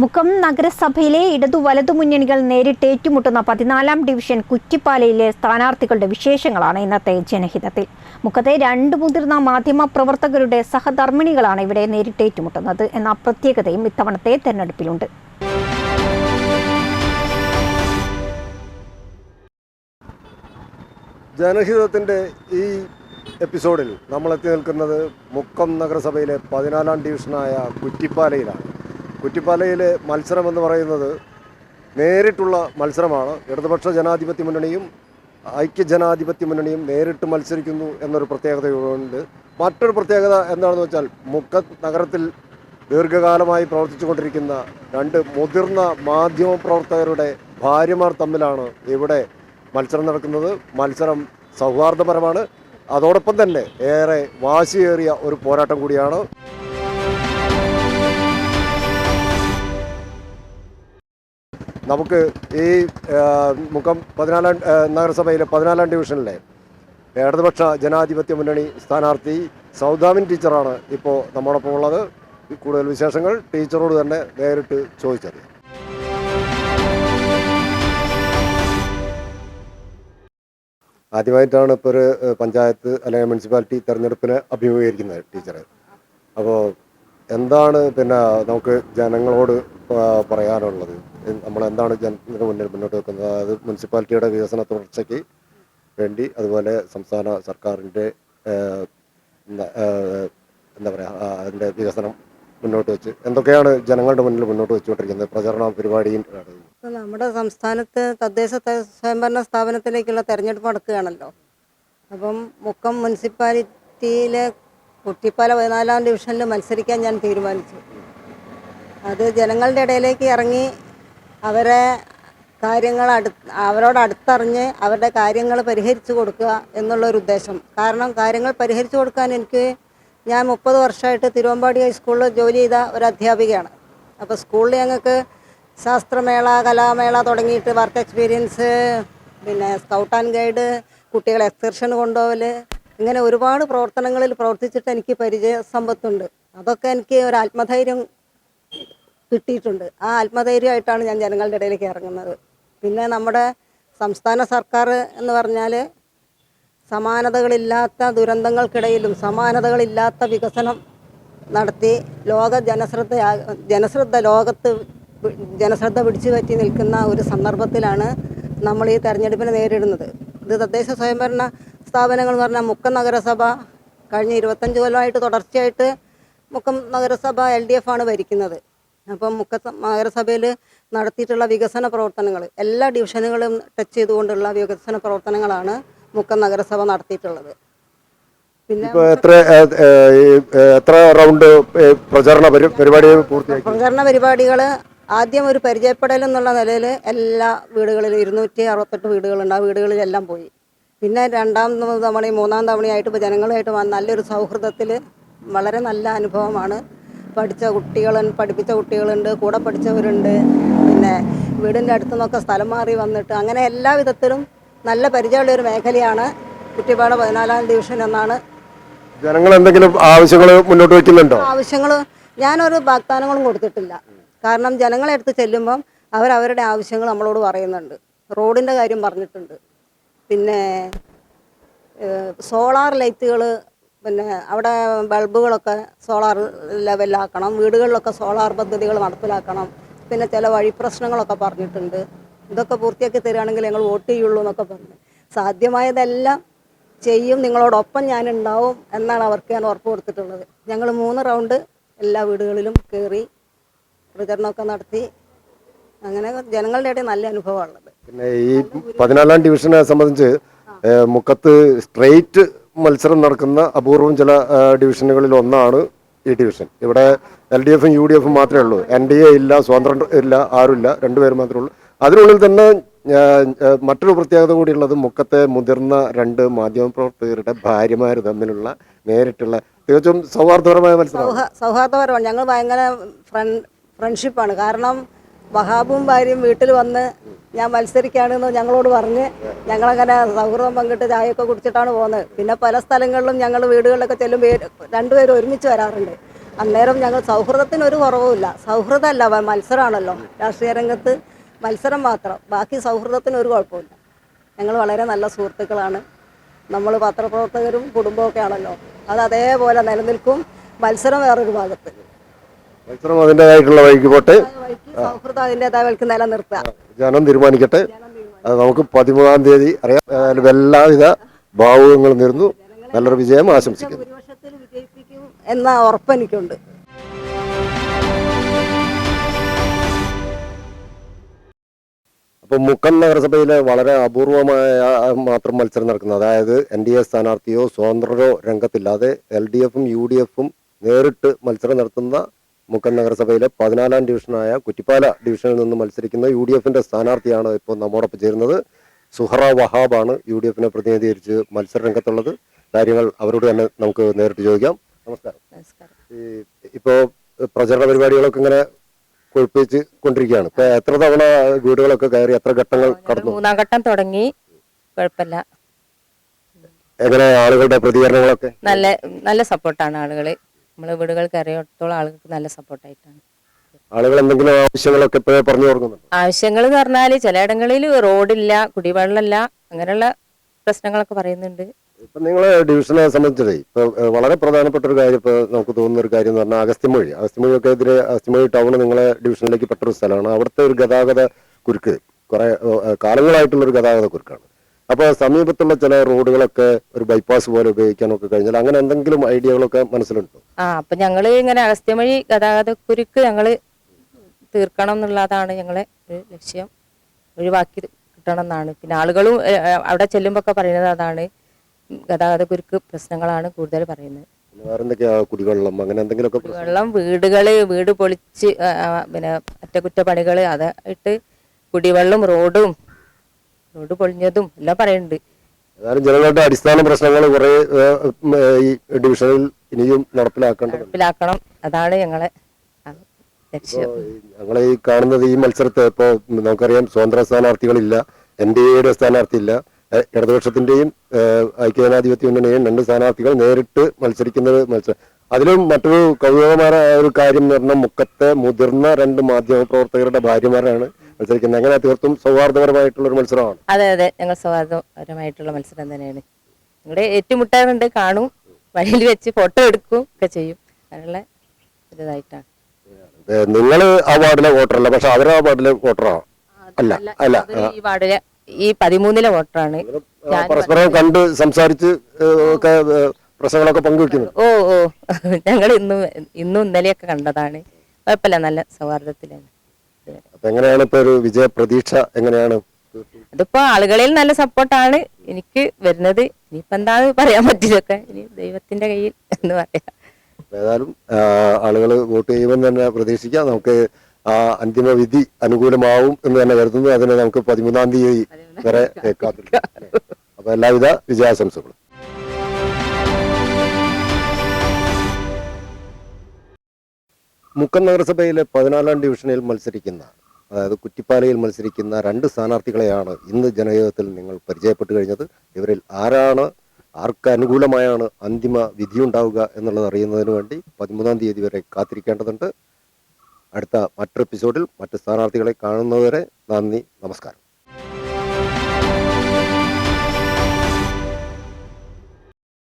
മുക്കം നഗരസഭയിലെ ഇടതു വലതു മുന്നണികൾ നേരിട്ട് ഏറ്റുമുട്ടുന്ന പതിനാലാം ഡിവിഷൻ കുറ്റിപ്പാലയിലെ സ്ഥാനാർത്ഥികളുടെ വിശേഷങ്ങളാണ് ഇന്നത്തെ ജനഹിതത്തിൽ. മുക്കത്തെ രണ്ട് മുതിർന്ന മാധ്യമ പ്രവർത്തകരുടെ സഹധർമ്മിണികളാണ് ഇവിടെ നേരിട്ട് ഏറ്റുമുട്ടുന്നത് എന്ന പ്രത്യേകതയും ഇത്തവണത്തെ തെരഞ്ഞെടുപ്പിലുണ്ട്. ജനഹിതത്തിന്റെ ഈ എപ്പിസോഡിൽ നമ്മൾ എത്തി നിൽക്കുന്നത് മുക്കം നഗരസഭയിലെ പതിനാലാം ഡിവിഷനായ കുറ്റിപ്പാലയിലാണ്. കുറ്റിപ്പാലയിലെ മത്സരം എന്ന് പറയുന്നത് നേരിട്ടുള്ള മത്സരമാണ്. ഇടതുപക്ഷ ജനാധിപത്യ മുന്നണിയും ഐക്യജനാധിപത്യ മുന്നണിയും നേരിട്ട് മത്സരിക്കുന്നു എന്നൊരു പ്രത്യേകതയുണ്ട്. മറ്റൊരു പ്രത്യേകത എന്താണെന്ന് വെച്ചാൽ മുക്ക നഗരത്തിൽ ദീർഘകാലമായി പ്രവർത്തിച്ചുകൊണ്ടിരിക്കുന്ന രണ്ട് മുതിർന്ന മാധ്യമ പ്രവർത്തകരുടെ ഭാര്യമാർ തമ്മിലാണ് ഇവിടെ മത്സരം നടക്കുന്നത്. മത്സരം സൗഹാർദ്ദപരമാണ്. അതോടൊപ്പം തന്നെ ഏറെ വാശിയേറിയ ഒരു പോരാട്ടം കൂടിയാണ്. നമുക്ക് ഈ മുഖം പതിനാലാം നഗരസഭയിലെ പതിനാലാം ഡിവിഷനിലെ ഇടതുപക്ഷ ജനാധിപത്യ മുന്നണി സ്ഥാനാർത്ഥി സൗദാമിൻ ടീച്ചറാണ് ഇപ്പോൾ നമ്മോടൊപ്പം ഉള്ളത്. കൂടുതൽ വിശേഷങ്ങൾ ടീച്ചറോട് തന്നെ നേരിട്ട് ചോദിച്ചറിയാം. ആദ്യമായിട്ടാണ് ഇപ്പോൾ ഒരു പഞ്ചായത്ത് അല്ലെങ്കിൽ മുനിസിപ്പാലിറ്റി തെരഞ്ഞെടുപ്പിനെ അഭിമുഖീകരിക്കുന്നത് ടീച്ചർ അപ്പോൾ എന്താണ് പിന്നെ നമുക്ക് ജനങ്ങളോട് പറയാനുള്ളത്? നമ്മൾ എന്താണ് ജനത്തിന് മുന്നിൽ മുന്നോട്ട് വെക്കുന്നത്? അതായത് മുനിസിപ്പാലിറ്റിയുടെ വികസന തുടർച്ചയ്ക്ക് വേണ്ടി അതുപോലെ സംസ്ഥാന സർക്കാരിന്റെ എന്താ- പറയുക അതിന്റെ വികസനം മുന്നോട്ട് വെച്ച് എന്തൊക്കെയാണ് ജനങ്ങളുടെ മുന്നിൽ മുന്നോട്ട് വെച്ചുകൊണ്ടിരിക്കുന്നത്? പ്രചരണ പരിപാടിയും നമ്മുടെ സംസ്ഥാനത്ത് തദ്ദേശ സ്വയംഭരണ സ്ഥാപനത്തിലേക്കുള്ള തെരഞ്ഞെടുപ്പ് നടക്കുകയാണല്ലോ. അപ്പം മുക്കം മുനിസിപ്പാലിറ്റിയിലെ കുട്ടിപ്പാല പതിനാലാം ഡിവിഷനിൽ മത്സരിക്കാൻ ഞാൻ തീരുമാനിച്ചു. അത് ജനങ്ങളുടെ ഇടയിലേക്ക് ഇറങ്ങി അവരെ കാര്യങ്ങൾ അടു അവരോട് അടുത്തറിഞ്ഞ് അവരുടെ കാര്യങ്ങൾ പരിഹരിച്ചു കൊടുക്കുക എന്നുള്ളൊരു ഉദ്ദേശം. കാരണം കാര്യങ്ങൾ പരിഹരിച്ചു കൊടുക്കാൻ എനിക്ക് ഞാൻ മുപ്പത് വർഷമായിട്ട് തിരുവമ്പാടി ഹൈസ്കൂളിൽ ജോലി ചെയ്ത ഒരു അധ്യാപികയാണ്. അപ്പോൾ സ്കൂളിൽ ഞങ്ങൾക്ക് ശാസ്ത്രമേള കലാമേള തുടങ്ങിയിട്ട് വർക്ക് എക്സ്പീരിയൻസ് പിന്നെ സ്കൗട്ട് ആൻഡ് ഗൈഡ് കുട്ടികളെ എക്സ്കർഷൻ കൊണ്ടുപോകൽ ഇങ്ങനെ ഒരുപാട് പ്രവർത്തനങ്ങളിൽ പ്രവർത്തിച്ചിട്ട് എനിക്ക് പരിചയ സമ്പത്തുണ്ട് അതൊക്കെ എനിക്ക് ഒരു ആത്മധൈര്യം കിട്ടിയിട്ടുണ്ട്. ആ ആത്മധൈര്യമായിട്ടാണ് ഞാൻ ജനങ്ങളുടെ ഇടയിലേക്ക് ഇറങ്ങുന്നത്. പിന്നെ നമ്മുടെ സംസ്ഥാന സർക്കാർ എന്ന് പറഞ്ഞാൽ സമാനതകളില്ലാത്ത ദുരന്തങ്ങൾക്കിടയിലും സമാനതകളില്ലാത്ത വികസനം നടത്തി ലോക ജനശ്രദ്ധ ജനശ്രദ്ധ ലോകത്ത് ജനശ്രദ്ധ പിടിച്ചു പറ്റി നിൽക്കുന്ന ഒരു സന്ദർഭത്തിലാണ് നമ്മൾ ഈ തെരഞ്ഞെടുപ്പിനെ നേരിടുന്നത്. ഇത് തദ്ദേശ സ്വയംഭരണ സ്ഥാപനങ്ങൾ എന്ന് പറഞ്ഞാൽ മുക്കം നഗരസഭ കഴിഞ്ഞ ഇരുപത്തഞ്ച് കൊല്ലമായിട്ട് തുടർച്ചയായിട്ട് മുക്കം നഗരസഭ എൽ ഡി എഫ് ആണ് ഭരിക്കുന്നത്. അപ്പം മുക്ക നഗരസഭയിൽ നടത്തിയിട്ടുള്ള വികസന പ്രവർത്തനങ്ങൾ എല്ലാ ഡിവിഷനുകളും ടച്ച് ചെയ്തുകൊണ്ടുള്ള വികസന പ്രവർത്തനങ്ങളാണ് മുക്കം നഗരസഭ നടത്തിയിട്ടുള്ളത്. പിന്നെ എത്ര എത്ര റൗണ്ട് പ്രചരണ പരിപാടി പ്രചരണ പരിപാടികൾ ആദ്യം ഒരു പരിചയപ്പെടൽ എന്നുള്ള നിലയിൽ എല്ലാ വീടുകളിലും ഇരുന്നൂറ്റി അറുപത്തെട്ട് വീടുകളുണ്ട്. ആ വീടുകളിലെല്ലാം പോയി. പിന്നെ രണ്ടാം തവണയും മൂന്നാം തവണയായിട്ട് ഇപ്പോൾ ജനങ്ങളുമായിട്ട് വന്ന നല്ലൊരു സൗഹൃദത്തിൽ വളരെ നല്ല അനുഭവമാണ്. പഠിച്ച കുട്ടികൾ പഠിപ്പിച്ച കുട്ടികളുണ്ട് കൂടെ പഠിച്ചവരുണ്ട്. പിന്നെ വീടിന്റെ അടുത്തു നിന്നൊക്കെ സ്ഥലം മാറി വന്നിട്ട് അങ്ങനെ എല്ലാ വിധത്തിലും നല്ല പരിചയമുള്ള ഒരു മേഖലയാണ് കുറ്റിപ്പാട് പതിനാലാം ഡിവിഷൻ എന്നാണ്. ജനങ്ങൾ എന്തെങ്കിലും ആവശ്യങ്ങൾ മുന്നോട്ട് വയ്ക്കുന്നുണ്ടോ? ആവശ്യങ്ങൾ ഞാനൊരു വാഗ്ദാനങ്ങളും കൊടുത്തിട്ടില്ല. കാരണം ജനങ്ങളെ അടുത്ത് ചെല്ലുമ്പം അവരവരുടെ ആവശ്യങ്ങൾ നമ്മളോട് പറയുന്നുണ്ട്. റോഡിന്റെ കാര്യം പറഞ്ഞിട്ടുണ്ട്. പിന്നെ സോളാർ ലൈറ്റുകൾ പിന്നെ അവിടെ ബൾബുകളൊക്കെ സോളാർ ലെവലിലാക്കണം വീടുകളിലൊക്കെ സോളാർ പദ്ധതികൾ നടപ്പിലാക്കണം പിന്നെ ചില വഴി പ്രശ്നങ്ങളൊക്കെ പറഞ്ഞിട്ടുണ്ട്. ഇതൊക്കെ പൂർത്തിയാക്കി തരികയാണെങ്കിൽ ഞങ്ങൾ വോട്ട് ചെയ്യുള്ളൂ എന്നൊക്കെ പറഞ്ഞു. സാധ്യമായതെല്ലാം ചെയ്യും നിങ്ങളോടൊപ്പം ഞാൻ ഉണ്ടാവും എന്നാണ് അവർക്ക് ഞാൻ ഉറപ്പ് കൊടുത്തിട്ടുള്ളത്. ഞങ്ങൾ മൂന്ന് റൗണ്ട് എല്ലാ വീടുകളിലും കയറി പ്രചരണമൊക്കെ നടത്തി അങ്ങനെ ജനങ്ങളുടെ ഇടയിൽ നല്ല അനുഭവമാണുള്ളത്. പിന്നെ ഈ പതിനാലാം ഡിവിഷനെ സംബന്ധിച്ച് മുക്കത്ത് സ്ട്രെയിറ്റ് മത്സരം നടക്കുന്ന അപൂർവം ചില ഡിവിഷനുകളിൽ ഒന്നാണ് ഈ ഡിവിഷൻ. ഇവിടെ എൽ ഡി എഫും യു ഡി എഫും മാത്രമേ ഉള്ളൂ. എൻ ഡി എ ഇല്ല സ്വതന്ത്രം ഇല്ല ആരുമില്ല രണ്ടുപേരും മാത്രമേ ഉള്ളൂ. അതിനുള്ളിൽ തന്നെ മറ്റൊരു പ്രത്യേകത കൂടിയുള്ളത് മുക്കത്തെ മുതിർന്ന രണ്ട് മാധ്യമപ്രവർത്തകരുടെ ഭാര്യമാർ തമ്മിലുള്ള നേരിട്ടുള്ള തികച്ചും സൗഹാർദ്ദപരമായ മത്സരം സൗഹ സൗഹാർദ്ദപരമാണ്. ഞങ്ങൾ ഭയങ്കര ഫ്രണ്ട് ഫ്രണ്ട്ഷിപ്പാണ്. കാരണം വഹാബും ഭാര്യയും വീട്ടിൽ വന്ന് ഞാൻ മത്സരിക്കുകയാണെന്ന് ഞങ്ങളോട് പറഞ്ഞ് ഞങ്ങളങ്ങനെ സൗഹൃദം പങ്കിട്ട് ചായയൊക്കെ കുടിച്ചിട്ടാണ് പോകുന്നത്. പിന്നെ പല സ്ഥലങ്ങളിലും ഞങ്ങൾ വീടുകളിലൊക്കെ ചെല്ലുമ്പോൾ രണ്ടുപേരും ഒരുമിച്ച് വരാറുണ്ട്. അന്നേരം ഞങ്ങൾ സൗഹൃദത്തിന് ഒരു കുറവുമില്ല. സൗഹൃദമല്ല മത്സരമാണല്ലോ രാഷ്ട്രീയ രംഗത്ത് മത്സരം മാത്രം. ബാക്കി സൗഹൃദത്തിന് ഒരു കുഴപ്പമില്ല. ഞങ്ങൾ വളരെ നല്ല സുഹൃത്തുക്കളാണ്. നമ്മൾ പത്രപ്രവർത്തകരും കുടുംബമൊക്കെ ആണല്ലോ. അത് അതേപോലെ നിലനിൽക്കും. മത്സരം വേറൊരു ഭാഗത്ത്. മത്സരം അതിന്റെതായിട്ടുള്ള വഴിക്ക് പോട്ടെ. വഴിക്ക് സൗഹൃദം അതിന്റെതായ വഴിക്ക് നിലനിർത്തുക ജനം തീരുമാനിക്കട്ടെ. അത് നമുക്ക് പതിമൂന്നാം തീയതി അറിയാം. എല്ലാവിധ ഭാവുകങ്ങളും നേരുന്നു. നല്ലൊരു വിജയം ആശംസിക്കുന്നു. എന്ന ഉറപ്പ് എനിക്കുണ്ട്. അപ്പോൾ മുക്കം നഗരസഭയിലെ വളരെ അപൂർവമായ മാത്രം മത്സരം നടക്കുന്നത്. അതായത് എൻ ഡി എ സ്ഥാനാർത്ഥിയോ സ്വതന്ത്രരോ രംഗത്തില്ലാതെ എൽ ഡി എഫും യു ഡി എഫും നേരിട്ട് മത്സരം നടത്തുന്ന മുക്കം നഗരസഭയിലെ പതിനാലാം ഡിവിഷനായ കുറ്റിപ്പാല ഡിവിഷനിൽ നിന്ന് മത്സരിക്കുന്ന യു ഡി എഫിന്റെ സ്ഥാനാർത്ഥിയാണ് ഇപ്പോൾ നമ്മോടൊപ്പം ചേരുന്നത്. സുഹറ വഹാബാണ് യു ഡി എഫിനെ പ്രതിനിധീകരിച്ച് മത്സര രംഗത്തുള്ളത് കാര്യങ്ങൾ അവരോട് തന്നെ നമുക്ക് നേരിട്ട് ചോദിക്കാം. നമസ്കാരം. നമസ്കാരം. ഇപ്പോ പ്രചരണ പരിപാടികളൊക്കെ ഇങ്ങനെ കൊഴുപ്പിച്ച് കൊണ്ടിരിക്കുകയാണ്. ഇപ്പൊ എത്ര തവണ വീടുകളൊക്കെ കയറി എത്ര ഘട്ടങ്ങൾ കടന്നു? മൂന്നാം ഘട്ടം തുടങ്ങി. കുഴപ്പമില്ല. എങ്ങനെ ആളുകളുടെ പ്രതികരണങ്ങളൊക്കെ? നല്ല നല്ല സപ്പോർട്ടാണ് ആളുകൾ. നമ്മൾ വീടുകൾ കയറിയിടത്തോളം ആളുകൾക്ക് നല്ല സപ്പോർട്ടായിട്ടാണ് ആളുകൾ എന്തെങ്കിലും ആവശ്യങ്ങളൊക്കെ പറഞ്ഞു തുടങ്ങുന്നുണ്ട്? ആവശ്യങ്ങൾ എന്ന് പറഞ്ഞാൽ ചിലയിടങ്ങളിൽ റോഡില്ല കുടിവെള്ളമില്ല അങ്ങനെയുള്ള പ്രശ്നങ്ങളൊക്കെ പറയുന്നുണ്ട്. ഇപ്പൊ നിങ്ങളെ ഡിവിഷനെ സംബന്ധിച്ചതേ ഇപ്പൊ വളരെ പ്രധാനപ്പെട്ട ഒരു കാര്യം ഇപ്പൊ നമുക്ക് തോന്നുന്ന ഒരു കാര്യം എന്ന് പറഞ്ഞാൽ അഗസ്ത്യമൊഴി അഗസ്ത്യമൊഴിയൊക്കെ എതിരെ അഗസ്ത്യമൊഴി ടൗൺ നിങ്ങളെ ഡിവിഷനിലേക്ക് പെട്ട ഒരു സ്ഥലമാണ്. അവിടുത്തെ ഒരു ഗതാഗത കുരുക്ക് കുറെ കാലങ്ങളായിട്ടുള്ള ഒരു ഗതാഗത കുരുക്കാണ്. അപ്പൊ സമീപത്തുള്ള ചില റോഡുകളൊക്കെ ഒരു ബൈപ്പാസ് പോലെ ഉപയോഗിക്കാനൊക്കെ കഴിഞ്ഞാൽ അങ്ങനെ എന്തെങ്കിലും ഐഡിയകളൊക്കെ മനസ്സിലുണ്ടോ? ആ അപ്പൊ ഞങ്ങൾ ഇങ്ങനെ അഗസ്ത്യം വഴി ഗതാഗത കുരുക്ക് ഞങ്ങൾ തീർക്കണം എന്നുള്ളതാണ് ഞങ്ങളെ ഒരു ലക്ഷ്യം. ഒഴിവാക്കി കിട്ടണം എന്നാണ് പിന്നെ ആളുകളും അവിടെ ചെല്ലുമ്പോ ഒക്കെ പറയുന്നത് അതാണ്. ഗതാഗത കുരുക്ക് പ്രശ്നങ്ങളാണ് കൂടുതൽ പറയുന്നത്. കുടിവെള്ളം? അങ്ങനെ എന്തെങ്കിലുമൊക്കെ കുടിവെള്ളം വെള്ളം വീടുകൾ വീട് പൊളിച്ച് പിന്നെ അറ്റകുറ്റപ്പണികൾ അതായിട്ട് കുടിവെള്ളം റോഡും റോഡ് പൊളിഞ്ഞതും എല്ലാം പറയുന്നുണ്ട്. ഏതായാലും ജനങ്ങളുടെ അടിസ്ഥാന പ്രശ്നങ്ങൾ കുറെ ഈ ഡിവിഷനിൽ ഇനിയും നടപ്പിലാക്കേണ്ടതുണ്ട്. നടപ്പിലാക്കണം. അതാണ് ഞങ്ങളെ ആ, ലക്ഷ്യം. ഞങ്ങൾ ഈ കാണുന്നത് ഈ മത്സരത്തെ ഇപ്പോ നമുക്കറിയാം സ്വതന്ത്ര സ്ഥാനാർത്ഥികളില്ല എൻ ഡി എയുടെ സ്ഥാനാർത്ഥിയില്ല ഏഹ്, ഇടതുപക്ഷത്തിന്റെയും ഏഹ്, ഐക്യജനാധിപത്യ മുന്നണിയും രണ്ട് സ്ഥാനാർത്ഥികൾ നേരിട്ട് മത്സരിക്കുന്നത് മത്സരം. അതിലും മറ്റൊരു കൗതുകമായ ഒരു കാര്യം എന്ന് പറഞ്ഞാൽ മുക്കത്തെ മുതിർന്ന രണ്ട് മാധ്യമ പ്രവർത്തകരുടെ ഭാര്യമാരാണ് മത്സരിക്കുന്നത്. എങ്ങനെ തീർത്തും സൗഹാർദ്ദപരമായിട്ടുള്ള ഒരു മത്സരമാണ്. അതെ അതെ. ഞങ്ങൾ സൗഹാർദ്ദപരമായിട്ടുള്ള മത്സരം തന്നെയാണ് ഞങ്ങളുടെ ഏറ്റുമുട്ടാറുണ്ട് കാണും. വഴിയിൽ വെച്ച് ഫോട്ടോ എടുക്കും ഒക്കെ ചെയ്യും. അതിനുള്ള ഇതായിട്ടാണ് നിങ്ങൾ ആ വാർഡിലെ വോട്ടറല്ല? പക്ഷെ അവർ ആ വാർഡിലെ വോട്ടറാണ് അല്ല അല്ല ഈ വാർഡിലെ ഈ പതിമൂന്നിലെ വോട്ടറാണ്. പരസ്പരം കണ്ട് സംസാരിച്ച് ഒക്കെ പ്രശ്നങ്ങളൊക്കെ പങ്കുവെക്കുന്നു. ഓ ഓ. ഞങ്ങൾ ഇന്നും ഇന്നും ഇന്നലെയൊക്കെ കണ്ടതാണ്. കുഴപ്പമില്ല നല്ല സൗഹാർദ്ദത്തിലാണ്. അപ്പൊ എങ്ങനെയാണ് ഇപ്പൊ ഒരു വിജയ പ്രതീക്ഷ എങ്ങനെയാണ്? അതിപ്പോ ആളുകളിൽ നല്ല സപ്പോർട്ടാണ് എനിക്ക് വരുന്നത് ഇനിയിപ്പോ എന്താന്ന് പറയാൻ പറ്റില്ലൊക്കെ ഇനി ദൈവത്തിന്റെ കയ്യിൽ എന്ന് പറയാം. ഏതായാലും ആളുകൾ വോട്ട് ചെയ്യുമെന്ന് തന്നെ പ്രതീക്ഷിക്കാം. നമുക്ക് ആ അന്തിമ വിധി അനുകൂലമാവും എന്ന് തന്നെ കരുതുന്നു. അതിന് നമുക്ക് പതിമൂന്നാം തീയതി വരെ കാത്തിരിക്കാം അപ്പൊ എല്ലാവിധ വിജയാശംസകളും. മുക്കം നഗരസഭയിലെ പതിനാലാം ഡിവിഷനിൽ മത്സരിക്കുന്ന അതായത് കുറ്റിപ്പാലയിൽ മത്സരിക്കുന്ന രണ്ട് സ്ഥാനാർത്ഥികളെയാണ് ഇന്ന് ജനയോഗത്തിൽ നിങ്ങൾ പരിചയപ്പെട്ടു കഴിഞ്ഞത്. ഇവരിൽ ആരാണ് ആർക്ക് അനുകൂലമായാണ് അന്തിമ വിധിയുണ്ടാവുക എന്നുള്ളത് അറിയുന്നതിന് വേണ്ടി പതിമൂന്നാം തീയതി വരെ കാത്തിരിക്കേണ്ടതുണ്ട്. അടുത്ത മറ്റൊരു എപ്പിസോഡിൽ മറ്റ് സ്ഥാനാർത്ഥികളെ കാണുന്നതുവരെ നന്ദി നമസ്കാരം.